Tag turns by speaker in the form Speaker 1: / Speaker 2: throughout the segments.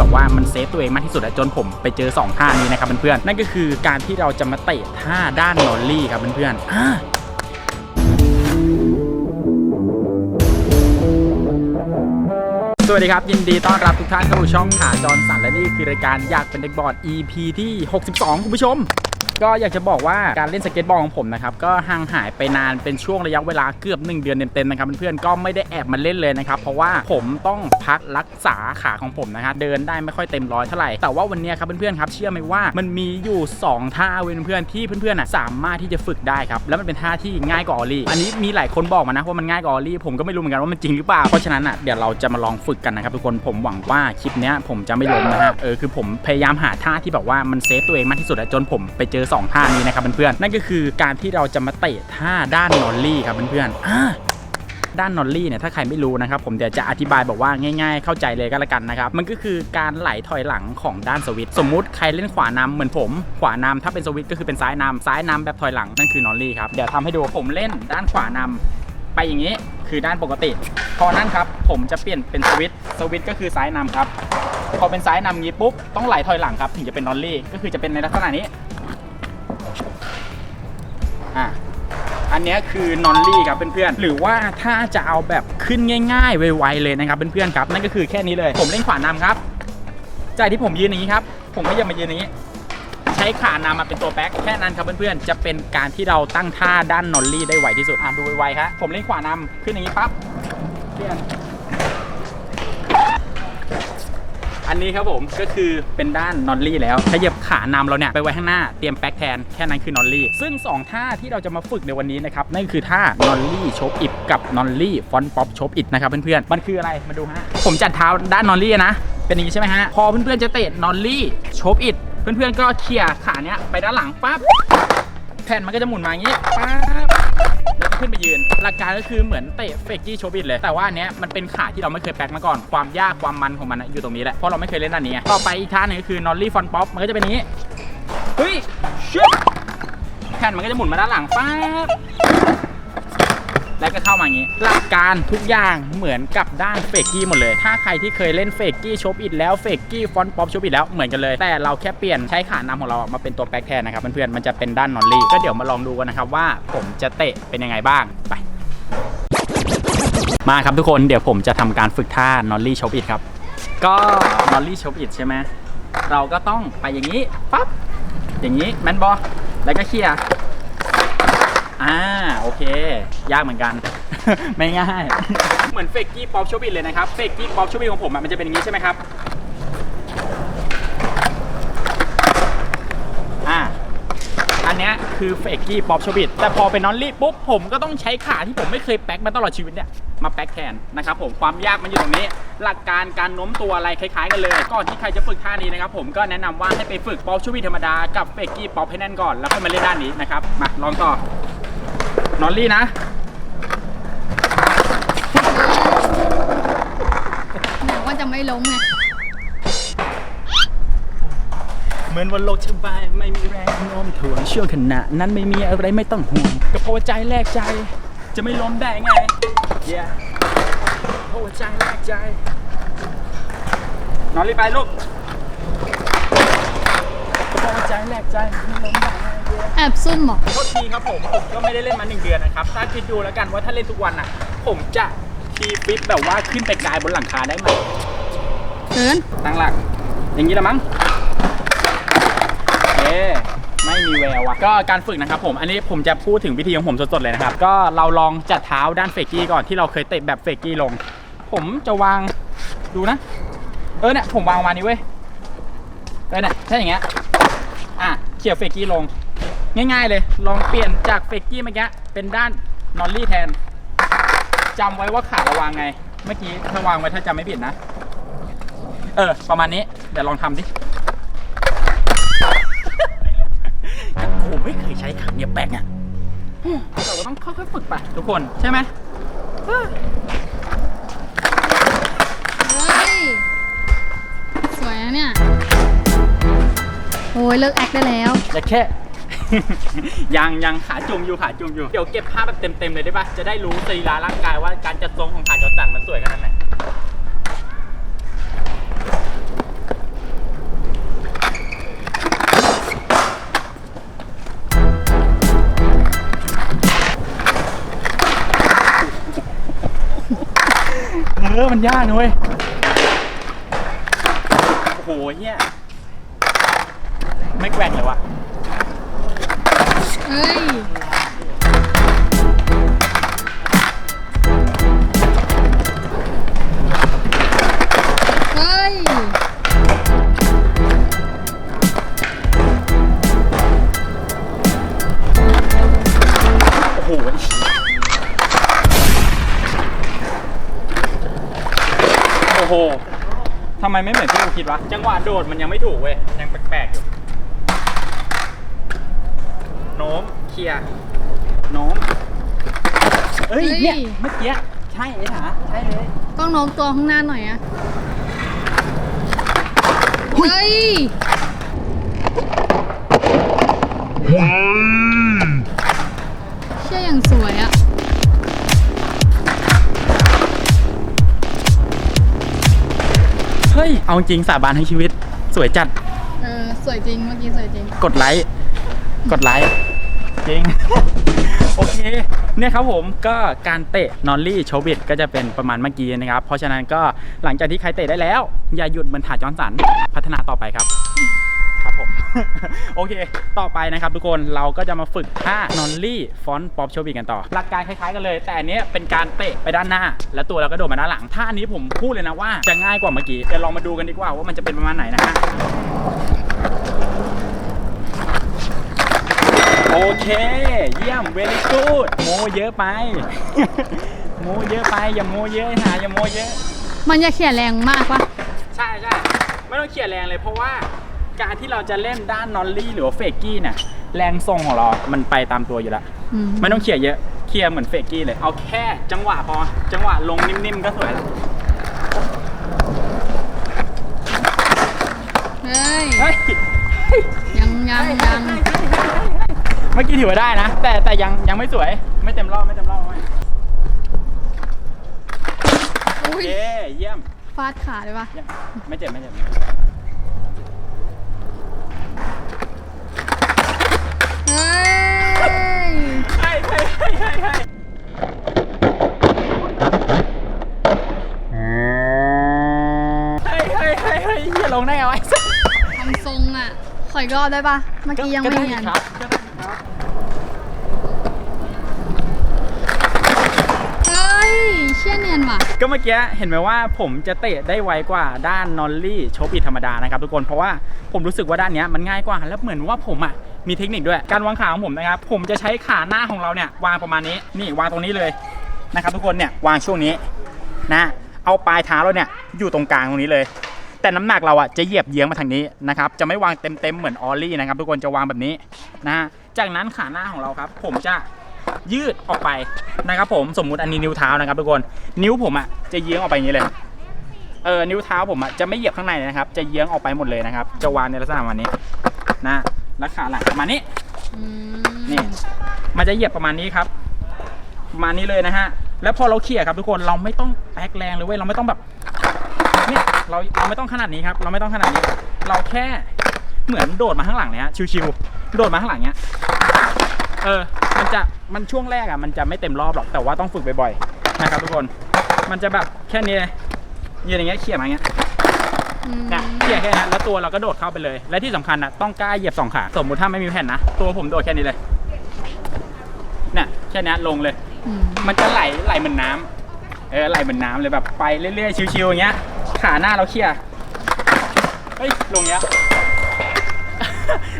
Speaker 1: แบบว่ามันเซฟตัวเองมากที่สุดจนผมไปเจอ 2 ท่านี้นะครับเพื่อนๆนั่นก็คือการที่เราจะมาเตะท่าด้านนอลลี่ครับเพื่อนๆอ่าสวัสดีครับ ยินดีต้อนรับทุกท่านเข้าสู่ช่องขาจรสันและนี่คือรายการอยากเป็นเด็กบอร์ด EP ที่ 62 คุณผู้ชม ก็อยากจะบอกว่าการเล่นสเก็ตบอร์ดของผมนะครับก็ห่างหายไปนานเป็นช่วงระยะเวลาเกือบ 1 เดือนเต็มๆนะครับเพื่อนๆก็ไม่ได้แอบมาเล่นเลยนะครับเพราะว่าผมต้องพักรักษาขาของผมนะครับเดินได้ไม่ค่อยเต็มร้อยเท่าไหร่แต่ว่าวันนี้ครับเพื่อนๆครับเชื่อไหมว่ามันมีอยู่ 2 ท่าเว้ยเพื่อนๆที่เพื่อนๆสามารถที่จะฝึกได้ครับแล้วมันเป็นท่าที่ง่ายกว่าออลี่อันนี้มีหลายคนบอกมานะว่ามันง่ายกว่าออลี่ผมก็ไม่รู้เหมือนกันว่ามันจริงหรือเปล่าเพราะฉะนั้นอะเดี๋ยวเราจะมาลองฝึกกันนะครับทุกคนผมหวังว่าคลิปเนี้ยผมจะไม่ล้มนะฮะเออคือผมพยายามหาท่าที่แบบว่ามันเซฟตัวเองมากที่สุดจนผมไปเจอสองท่านี้นะครับเพื่อนๆนั่นก็คือการที่เราจะมาเตะท่าด้านนอลลี่ครับเพื่อนๆอ่าด้านนอลลี่เนี่ยถ้าใครไม่รู้นะครับผมเดี๋ยวจะอธิบายบอกว่าง่ายๆ เข้าใจเลยก็แล้วกันนะครับมันก็คือการไหลถอยหลังของด้านสวิตสมมุติใครเล่นขวานำเหมือนผม ขวานำถ้าเป็นสวิตก็คือเป็นซ้ายนำซ้ายนำแบบถอยหลังนั่นคือนอลลี่ครับเดี๋ยวทำให้ดูผมเล่นด้านขวานำไปอย่างนี้คือด้านปกติ พอนั้นครับผมจะเปลี่ยนเป็นสวิตสวิตก็คือซ้ายนำครับพอเป็นซ้ายนำงี้ปุ๊บต้องไหลถอยหลังครับถึงจะเป็นนอลลี่ก็คือจะเป็นในลักษณะนี้ อ่าอันนี้คือนอนลี่ครับเพื่อนๆ หรือว่าถ้าจะเอาแบบขึ้นง่ายๆ ไวๆเลยนะครับเพื่อนๆครับ นั่นก็คือแค่นี้เลย ผมเล่นขวานำครับ จากที่ผมยืนอย่างนี้ครับ ผมก็ยังมายืนอย่างนี้ ใช้ขานำมาเป็นตัวแบ็คแค่นั้นครับเพื่อนๆ จะเป็นการที่เราตั้งท่าด้านนอนลี่ได้ไวที่สุด อะดูไวๆครับผมเล่นขวานำขึ้นอย่างนี้ปั๊บเปลี่ยน อันนี้ครับผมก็คือเป็นด้านนอลลี่แล้วขยับขานำเราเนี่ยไปไว้ข้างหน้าเตรียมแบ็คแทนแค่นั้นคือนอลลี่ซึ่ง 2 ท่าที่เราจะมาฝึกในวันนี้นะครับนั่นคือท่านอลลี่ชบอิดกับนอลลี่ฟอนป๊อปชบอิดนะครับเพื่อนๆมันคืออะไรมาดูฮะผมจัดเท้าด้านนอลลี่นะเป็นอย่างนี้ใช่ไหมฮะพอเพื่อนๆจะเตะนอลลี่ชบอิดเพื่อนๆก็เคลียร์ขาเนี้ยไปด้านหลังปั๊บแผ่นมันก็จะหมุนมาอย่างนี้ปั๊บ ขึ้นไปยืน หลักการก็คือเหมือนเตะเฟกกี้โชบิดเลย แต่ว่าอันเนี้ยมันเป็นขาที่เราไม่เคยแปลกมาก่อน ความยากความมันของมันอะอยู่ตรงนี้แหละ เพราะเราไม่เคยเล่นด้านนี้ไงต่อไปอีกท่าหนึงก็คือนอลลี่ฟอนป๊อป มันก็จะเป็นอย่างนี้ เฮ้ยชึบแผ่นมันก็จะหมุนมาด้านหลังปั๊บ แล้วก็เข้ามาอย่างนี้ หลักการทุกอย่างเหมือนกับด้านเฟกกี้หมดเลย ถ้าใครที่เคยเล่นเฟกกี้ชบอิดแล้วเฟกกี้ฟอนป๊อปชบอิดแล้วเหมือนกันเลย แต่เราแค่เปลี่ยนใช้ขานำของเรามาเป็นตัวแบ็คแทนนะครับเพื่อนๆมันจะเป็นด้านนอลลี่ก็เดี๋ยวมาลองดูกันนะครับว่าผมจะเตะเป็นยังไงบ้างไปมาครับทุกคนเดี๋ยวผมจะทำการฝึกท่านอลลี่ชบอิดครับก็นอลลี่ชบอิดใช่ไหมเราก็ต้องไปอย่างนี้ปั๊บอย่างนี้แมนบอลแล้วก็เคลียร์ อ่าโอเค ยากเหมือนกัน ไม่ง่าย เหมือนเฟกกี้ป๊อปชบินเลยนะครับเฟกกี้ป๊อปชบินของผมอะมันจะเป็นอย่างนี้ใช่ไหมครับอ่าอันเนี้ยคือเฟกกี้ป๊อปชบิดแต่พอเป็นนอนลี่ปุ๊บผมก็ต้องใช้ขาที่ผมไม่เคยแป๊กมาตลอดชีวิตเนี่ยมาแป๊กแทนนะครับผมความยากมันอยู่ตรงนี้ หลักการการโน้มตัวอะไรคล้ายๆกันเลยก่อนที่ใครจะฝึกท่านี้นะครับผมก็แนะนำว่าให้ไปฝึกป๊อปชบิดธรรมดากับเฟกกี้ป๊อปให้แน่นก่อนแล้วค่อยมาเล่นด้านนี้นะครับมาลองต่อ นอลลี่นะ
Speaker 2: บอกว่าจะไม่ล้มไง
Speaker 1: เหมือนวันโลกจะบายไม่มีแรงโน้มถ่วงช่วงขณะนั้นไม่มีอะไรไม่ต้องห่วงก็เพราะว่าใจแลกใจ จะไม่ล้มได้ไง yeah เพราะว่าใจแลกใจ นอนรีบไปลูกก็เพราะว่าใจแลกใจไม่ล้มได้
Speaker 2: แอบซุ่มเหรอ
Speaker 1: โทษทีครับผมผมก็ไม่ได้เล่นมาหนึ่งเดือนนะครับถ้าคิดดูแล้วกันว่าถ้าเล่นทุกวันอะ ผมจะทีฟิปแบบว่าขึ้นไปกายบนหลังคาได้ไหม
Speaker 2: เกิน
Speaker 1: ตั้งหลัก อย่างนี้ละมั้งเอ๊ไม่มีแววว่ะก็การฝึกนะครับผมอันนี้ผมจะพูดถึงวิธีของผมสดๆเลยนะครับ ก็เราลองจัดเท้าด้านเฟกกี้ก่อนที่เราเคยเตะแบบเฟกกี้ลง ผมจะวางดูนะ เออเนี่ยผมวางประมาณนี้เว้ยเออเนี่ยถ้าอย่างเงี้ยอะเขี่ยเฟกกี้ลง ง่ายๆเลย ลองเปลี่ยนจากเฟกกี้เมื่อกี้เป็นด้านนอลลี่แทนจำไว้ว่าขาเราวางไง เมื่อกี้ถ้าวางไว้ถ้าจำไม่ผิดนะ เออ ประมาณนี้ เดี๋ยวลองทำดิกูไม่เคยใช้ขาเนี่ยแปลกอะเราก็ต้องค่อยๆฝึกไปทุกคนใช่ไหม
Speaker 2: เฮ้ย สวยนะเนี่ย โอ้ยเลิกแอคได้แล้ว
Speaker 1: แต่แค่ ยังยังขาจุ่มอยู่ขาจุ่มอยู่ เดี๋ยวเก็บภาพแบบเต็มๆเลยได้ปะจะได้รู้สรีระร่างกายว่าการจัดทรงของขาจอจันมันสวยขนาดไหนเออมันยากนะเว้ย โอ้โหเนี่ย ไม่แกว่งเลยวะ่ะ
Speaker 2: เอ้ย เฮ้ย
Speaker 1: โอ้โหโอ้โหทำไมไม่เหมือนที่กูคิดวะ จังหวะโดดมันยังไม่ถูกเว้ยยังแปลกๆอยู่ โน้มเคลียร์โน้มเอ้ย
Speaker 2: เฮ้ย
Speaker 1: เนี่ย เมื่อกี้ ใช่ไอ้หาใช่เลย
Speaker 2: ต้องโน้มตัวข้างหน้าหน่อยอะเฮ้ย เชื่ออย่างสวยอะ
Speaker 1: เฮ้ย เอาจริงสาบานทั้งชีวิต สวยจัด
Speaker 2: เออ สวยจริง เมื่อกี้สวยจริง
Speaker 1: กดไลค์ กดไลค์ จริง โอเค เนี่ยครับผมก็การเตะนอลลี่โชบิดก็จะเป็นประมาณเมื่อกี้นะครับ เพราะฉะนั้นก็หลังจากที่ใครเตะได้แล้ว อย่าหยุดเหมือนถาจอนสันพัฒนาต่อไปครับ ครับผม โอเค ต่อไปนะครับทุกคนเราก็จะมาฝึกท่านอลลี่ฟอนต์ป๊อปโชบิดกันต่อ หลักการคล้ายๆกันเลย แต่อันเนี้ยเป็นการเตะไปด้านหน้า แล้วตัวเราก็โดดมาด้านหลังท่าอันนี้ผมพูดเลยนะว่าจะง่ายกว่าเมื่อกี้เดี๋ยวลองมาดูกันดีกว่าว่ามันจะเป็นประมาณไหนนะฮะ โอเค เยี่ยม very good โมเยอะไป โมเยอะไป อย่าโมเยอะหาอย่าโมเยอะ
Speaker 2: มันจะเขี่ยแรงมากปะ
Speaker 1: ใช่ใช่ไม่ต้องเขี่ยแรงเลยเพราะว่าการที่เราจะเล่นด้านนอลลี่หรือว่าเฟกกี้เนี่ยแรงทรงของเรา มันไปตามตัวอยู่แล้ว
Speaker 2: อืม
Speaker 1: ไม่ต้องเขี่ยเยอะเขี่ยเหมือนเฟกกี้เลย เอาแค่จังหวะพอ จังหวะลงนิ่มๆก็สวยแล้ว
Speaker 2: เฮ้ย
Speaker 1: เฮ้ย
Speaker 2: ยังยังยัง
Speaker 1: เมื่อกี้ถือว่าได้นะ แต่แต่ยังยังไม่สวย ไม่เต็มรอบไม่เต็มรอบไม่โอ
Speaker 2: อุ้ย
Speaker 1: เคเยี่ยม
Speaker 2: ฟาดขาเลยปะ
Speaker 1: เยี่ยมไม่เจ็บไม่เจ็บ
Speaker 2: เฮ้ย
Speaker 1: ใช่ใช่ใช่ใช่ใช่เฮ้ยเฮ้ยเฮ้ยเฮ้ยอย่าลงได้ไงวะ
Speaker 2: ทำทรงอะ ขอยรอบได้ปะเมื่อกี้ยังไม่
Speaker 1: ด้
Speaker 2: เห็น
Speaker 1: ครับก็ได้ครับ
Speaker 2: เฮ้ย เชี่ ยนียนว่ะ
Speaker 1: ก็เมื่อกี้เห็นไหมว่าผมจะเตะได้ไวกว่าด้านนอลลี่โชบิธรรมดานะครับทุกคนเพราะว่าผมรู้สึกว่าด้านเนี้ยมันง่ายกว่า แล้วเหมือนว่าผมอะมีเทคนิคด้วย การวางขาของผมนะครับ ผมจะใช้ขาหน้าของเราเนี่ยวางประมาณนี้ นี่วางตรงนี้เลยนะครับทุกคนเนี่ยวางช่วงนี้นะ เอาปลายเท้าเราเนี่ยอยู่ตรงกลางตรงนี้เลย แต่น้ำหนักเราอะจะเหยียบเยื้องมาทางนี้นะครับ จะไม่วางเต็มๆเหมือนออลลี่นะครับทุกคนจะวางแบบนี้นะ จากนั้นขาหน้าของเราครับ ผมจะ ยืดออกไปนะครับผมสมมุติอันนี้นิ้วเท้านะครับทุกคนนิ้วผมอะจะเยื้องออกไปอย่างนี้เลยเออนิ้วเท้าผมอะจะไม่เหยียบข้างในนะครับ จะเยื้องออกไปหมดเลยนะครับ จะวางในลักษณะประมาณนี้นะแล้วขาหลังประมาณนี้
Speaker 2: อืม
Speaker 1: นี่มันจะเหยียบประมาณนี้ครับประมาณนี้เลยนะฮะแล้วพอเราเขี่ยครับทุกคนเราไม่ต้องแตกแรงเลยเว้ยเราไม่ต้องแบบเนี่ยเราเราไม่ต้องขนาดนี้ครับ เราไม่ต้องขนาดนี้ เราแค่เหมือนโดดมาข้างหลังเนี่ยฮะชิวๆโดดมาข้างหลังเนี้ยเออ มันจะมันช่วงแรกอะมันจะไม่เต็มรอบหรอกแต่ว่าต้องฝึกบ่อยๆนะครับทุกคน มันจะแบบแค่นี้เลยยืนอย่างเงี้ยเขี่ยมาอย่างเงี้ย
Speaker 2: อืม
Speaker 1: เนี่ยเขี่ยแค่นั้นแล้วตัวเราก็โดดเข้าไปเลย และที่สำคัญนะต้องกล้าเหยียบสองขาสมมุติถ้าไม่มีแผ่นนะตัวผมโดดแค่นี้เลยเนี่ยแค่นี้ลงเลย
Speaker 2: อืม
Speaker 1: มันจะไหลไหลเหมือนน้ำเออไหลเหมือนน้ำเลยแบบไปเรื่อยๆชิวๆอย่างเงี้ย ขาหน้าเราเขี่ยเฮ้ยลงเงี้ย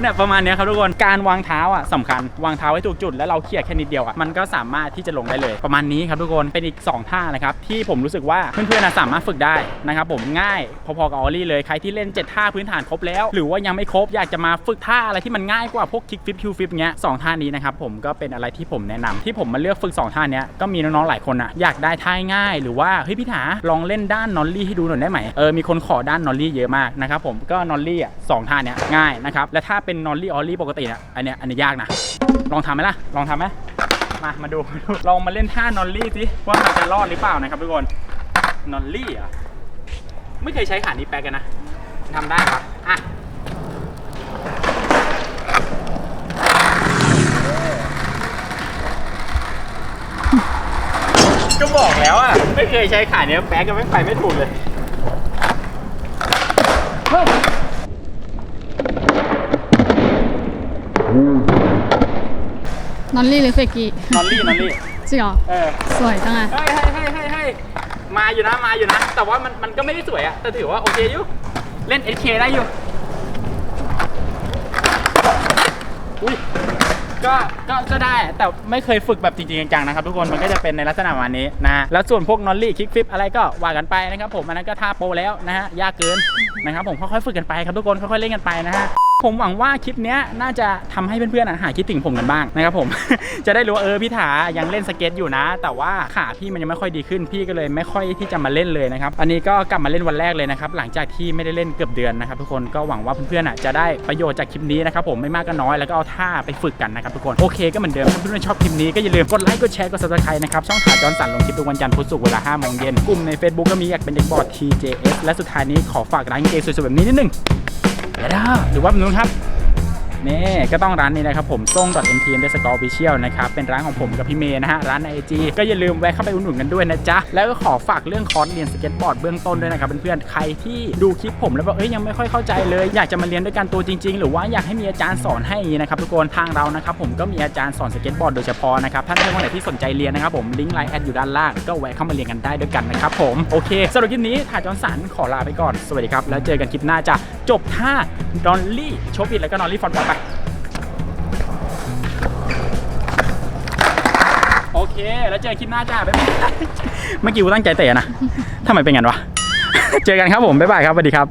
Speaker 1: เนี่ยประมาณนี้ครับทุกคน การวางเท้าอะสำคัญ วางเท้าไว้ถูกจุดแล้วเราเขี่ยแค่นิดเดียวอะ มันก็สามารถที่จะลงได้เลย ประมาณนี้ครับทุกคน เป็นอีก 2 ท่านะครับที่ผมรู้สึกว่าเพื่อนๆสามารถฝึกได้นะครับผมง่ายพอๆกับออลลี่เลย ใครที่เล่น 7 ท่าพื้นฐานครบแล้ว หรือว่ายังไม่ครบอยากจะมาฝึกท่าอะไรที่มันง่ายกว่าพวกคิกฟิปคิวฟิปเงี้ยสองท่านี้นะครับผมก็เป็นอะไรที่ผมแนะนำที่ผมมาเลือกฝึกสองท่านี้ก็มีน้องๆหลายคนอะอยากได้ท่าง่าย หรือว่าเฮ้ยพี่ถาลองเล่นด้านนอลลี่ให้ดูหน่อยได้ไหมเออมีคนขอด้านนอลลี่เยอะมากนะครับผมก็นอลลี่อะสองท่านี้ง่ายนะครับและถ้าเป็นนอลลี่ออลลี่ปกติเนี่ยอันเนี้ยอันนี้ยากนะ ลองทำไหมล่ะ ลองทำไหมมา มาดูมาดูลองมาเล่นท่านอลลี่สิว่ามันจะรอดหรือเปล่านะครับทุกคน นอลลี่เหรอะไม่เคยใช้ขานี้แปลกันนะทำได้ปะอะก็บอกแล้วอะ ไม่เคยใช้ขาเนี้ยแป๊กก็ไม่ไปไม่ถูกเลยเฮ้ย
Speaker 2: นอนลี่หรือเฟกกี้
Speaker 1: นอนลี่นอนลี่
Speaker 2: จริงเหรอ
Speaker 1: เออ
Speaker 2: สวยจังอะ
Speaker 1: เฮ้ยเฮ้ยเฮ้ยเฮ้ยเฮ้ยมาอยู่นะมาอยู่นะ แต่ว่ามันมันก็ไม่ได้สวยอะแต่ถือว่าโอเคอยู่ เล่น SK ได้อยู่อุ้ยก็ก็ก็ได้แต่ไม่เคยฝึกแบบจริงๆจังๆนะครับทุกคนมันก็จะเป็นในลักษณะประมาณนี้นะฮะแล้วส่วนพวกนอลลี่คิกฟิปอะไรก็ว่ากันไปนะครับผมอันนั้นก็ท่าโปรแล้วนะฮะยากเกินนะครับผมค่อยๆฝึกกันไปครับทุกคนค่อยๆเล่นกันไปนะฮะ ผมหวังว่าคลิปนี้น่าจะทำให้เพื่อนๆอะหายคิดถึงผมกันบ้างนะครับผม จะได้รู้ว่าเออพี่ถายังเล่นสเก็ตอยู่นะ แต่ว่าขาพี่มันยังไม่ค่อยดีขึ้นพี่ก็เลยไม่ค่อยที่จะมาเล่นเลยนะครับ อันนี้ก็กลับมาเล่นวันแรกเลยนะครับ หลังจากที่ไม่ได้เล่นเกือบเดือนนะครับทุกคนก็หวังว่าเพื่อนๆจะได้ประโยชน์จากคลิปนี้นะครับผมไม่มากก็น้อยแล้วก็เอาท่าไปฝึกกันนะครับทุกคนโอเคก็เหมือนเดิมถ้าเพื่อนๆชอบคลิปนี้ก็อย่าลืมกดไลค์กดแชร์กด subscribe นะครับช่องถาจอนสันลงคลิปทุกวันจันทร์พุธศุกร์เวลา5โมงเย็นกลุ่มใน Facebook ก็มีอยากเป็นเด็กบอร์ด TJS และสุดท้ายนี้ขอฝากร้านเกงสวยๆแบบนี้นิดนึง เดี๋ยวนะหรือว่าแบบนู้นครับนี่ก็ต้องร้านนี้นะครับผมส่ง .mt underscore official นะครับเป็นร้านของผมกับพี่เมย์นะฮะร้านใน IG ก็อย่าลืมแวะเข้าไปอุดหนุนกันด้วยนะจ๊ะ แล้วก็ขอฝากเรื่องคอร์สเรียนสเก็ตบอร์ดเบื้องต้นด้วยนะครับเพื่อนๆใครที่ดูคลิปผมแล้วว่าเอ้ยยังไม่ค่อยเข้าใจเลย อยากจะมาเรียนด้วยกันตัวจริง ๆ หรือว่าอยากให้มีอาจารย์สอนให้นะครับทุกคนทางเรานะครับผมก็มีอาจารย์สอนสเก็ตบอร์ดโดยเฉพาะนะครับท่านผู้คนไหนที่สนใจเรียนนะครับผมลิงก์ไลน์แอดอยู่ด้านล่างก็แวะเข้ามาเรียนกันได้ด้วยกันนะครับผมโอเคสำหรับคลิปนี้ถ่ายจอนสันขอลาไปก่อนสวัสดีครับแล้วเจอกันคลิปหน้าจ้ะ จบท่าดอนลี่โชบิดแล้วก็นอนลี่ฟอนบอลไป โอเค แล้วเจอคลิปหน้าจ้าบ๊ายบายเมื่อกี้กูตั้งใจเตะนะทำไมเป็นงั้นวะ เจอกันครับผม บ๊ายบายครับสวัสดีครับ